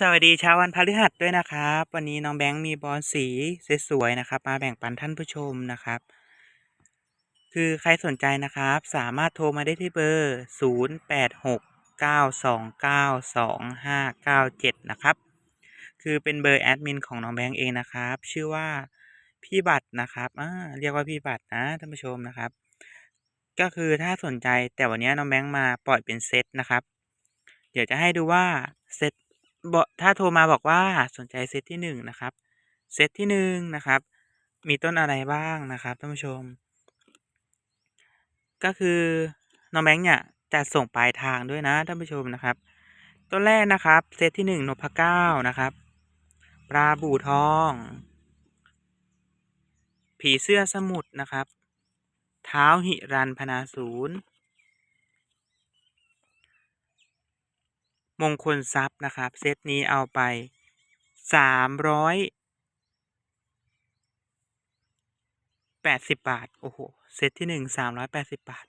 สวัสดีเช้าวันพฤหัสด้วยนะครับ วันนี้น้องแบงค์มีบอลสีสวยๆนะครับ มาแบ่งปันท่านผู้ชมนะครับ คือใครสนใจนะครับ สามารถโทรมาได้ที่เบอร์ 0869292597 นะครับ คือเป็นเบอร์แอดมินของน้องแบงค์เองนะครับ ชื่อว่าพี่บัตรนะครับอ่าเรียกว่าพี่บัตรนะท่านผู้ชมนะครับ ก็คือถ้าสนใจแต่วันนี้น้องแบงค์มาปล่อยเป็นเซตนะครับ เดี๋ยวจะให้ดูว่าเซต บอกถ้าโทรมาบอกว่าสนใจเซตที่หนึ่งนะครับ เซตที่หนึ่งนะครับ มีต้นอะไรบ้างนะครับท่านผู้ชม ก็คือน้องแบงค์เนี่ยจะส่งปลายทางด้วยนะท่านผู้ชมนะครับ ต้นแรกนะครับ เซตที่หนึ่งนพเก้านะครับ ปลาบู่ทอง ผีเสื้อสมุทรนะครับ เท้าหิรันพนาศูนย์ มงคลทรัพย์นะครับ เซตนี้เอาไปสามร้อยแปดสิบบาท โอ้โห เซตที่หนึ่งสามร้อยแปดสิบบาท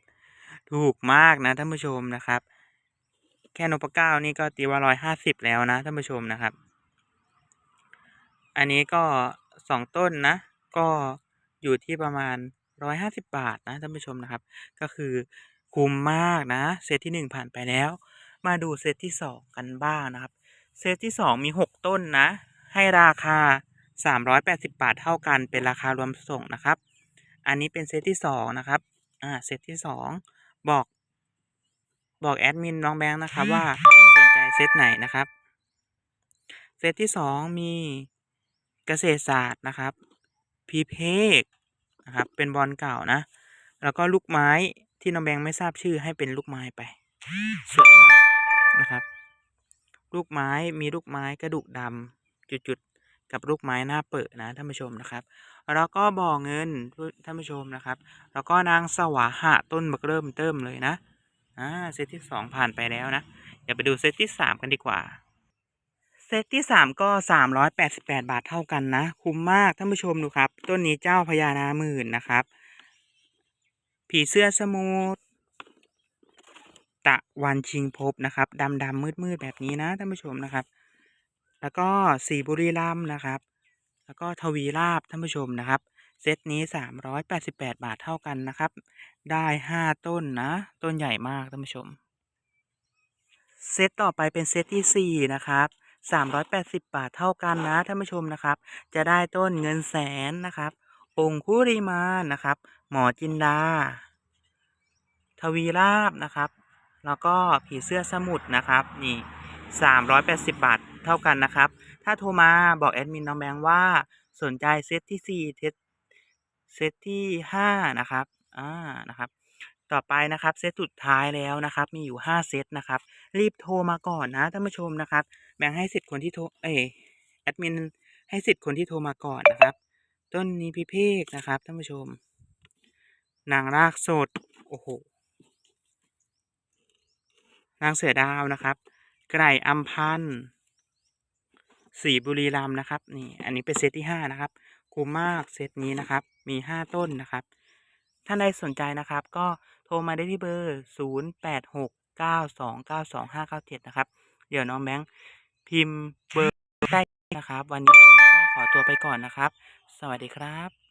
ถูกมากนะท่านผู้ชมนะครับ แค่นพเก้านี่ก็ตีว่าร้อยห้าสิบแล้วนะท่านผู้ชมนะครับ อันนี้ก็สองต้นนะ ก็อยู่ที่ประมาณร้อยห้าสิบบาทนะท่านผู้ชมนะครับ ก็คือคุ้มมากนะ เซตที่หนึ่งผ่านไปแล้ว มาดูเซตที่สองกันบ้างนะครับ เซตที่สองมีหกต้นนะ ให้ราคาสามร้อยแปดสิบาทเท่ากันเป็นราคารวมส่งนะครับ อันนี้เป็นเซตที่สองนะครับ อ่า เซตที่สองบอก บอกแอดมินน้องแบงค์นะครับว่าสนใจเซตไหนนะครับ เซตที่สองมีเกษตรศาสตร์นะครับ พีเพกนะครับ เป็นบอลเก่านะ แล้วก็ลูกไม้ที่น้องแบงค์ไม่ทราบชื่อให้เป็นลูกไม้ไปสวยมาก นะครับ ลูกไม้มีลูกไม้กระดูกดำจุดๆกับลูกไม้หน้าเปิดนะท่านผู้ชมนะครับ แล้วก็บ่อเงินท่านผู้ชมนะครับ แล้วก็นางสวาหะต้นบักเริ่มเติมเลยนะอ่าเซตที่สองผ่านไปแล้วนะเดี๋ยวไปดูเซตที่สามกันดีกว่าเซตที่สามก็สามร้อยแปดสิบแปดบาทเท่ากันนะ คุ้มมากท่านผู้ชมดูครับ ต้นนี้เจ้าพญานาหมื่นนะครับ ผีเสื้อสมุทร ตะวันชิงภพนะครับดำดำมืดมืดแบบนี้นะท่านผู้ชมนะครับ แล้วก็สีบุรีรัมนะครับ แล้วก็ทวีราบท่านผู้ชมนะครับ เซตนี้สามร้อยแปดสิบแปดบาทเท่ากันนะครับ ได้ห้าต้นนะ ต้นใหญ่มากท่านผู้ชม เซตต่อไปเป็นเซตที่สี่นะครับสามร้อยแปดสิบบาทเท่ากันนะท่านผู้ชมนะครับ จะได้ต้นเงินแสนนะครับ องคุริมานะครับ หมอจินดา ทวีราบนะครับ แล้วก็ผีเสื้อสมุทรนะครับนี่สามร้อยแปดสิบบาทเท่ากันนะครับ ถ้าโทรมาบอกแอดมินน้องแบงค์ว่าสนใจเซตที่สี่เซตเซตที่ห้านะครับอ่านะครับ ต่อไปนะครับเซตสุดท้ายแล้วนะครับ มีอยู่ห้าเซตนะครับ รีบโทรมาก่อนนะท่านผู้ชมนะครับ แบ่งให้สิทธิ์คนที่โทรเอแอดมินให้สิทธิ์คนที่โทรมาก่อนนะครับ ต้นนี้พิเภกนะครับท่านผู้ชม นางรากสด โอ้โหางเสือดาวนะครับไก่อัมพันธ์สีบุรีรัมนะครับ นี่ อันนี้เป็นเซตที่ห้านะครับ คุ้มมากเซตนี้นะครับ มีห้าต้นนะครับ ท่านใดสนใจนะครับ ก็โทรมาได้ที่เบอร์ศูนย์แปดหกเก้าสองเก้าสองห้าเก้าเจ็ดนะครับ เดี๋ยวน้องแบงค์พิมพ์เบอร์ได้นะครับ วันนี้น้องแบงค์ก็ขอตัวไปก่อนนะครับ สวัสดีครับ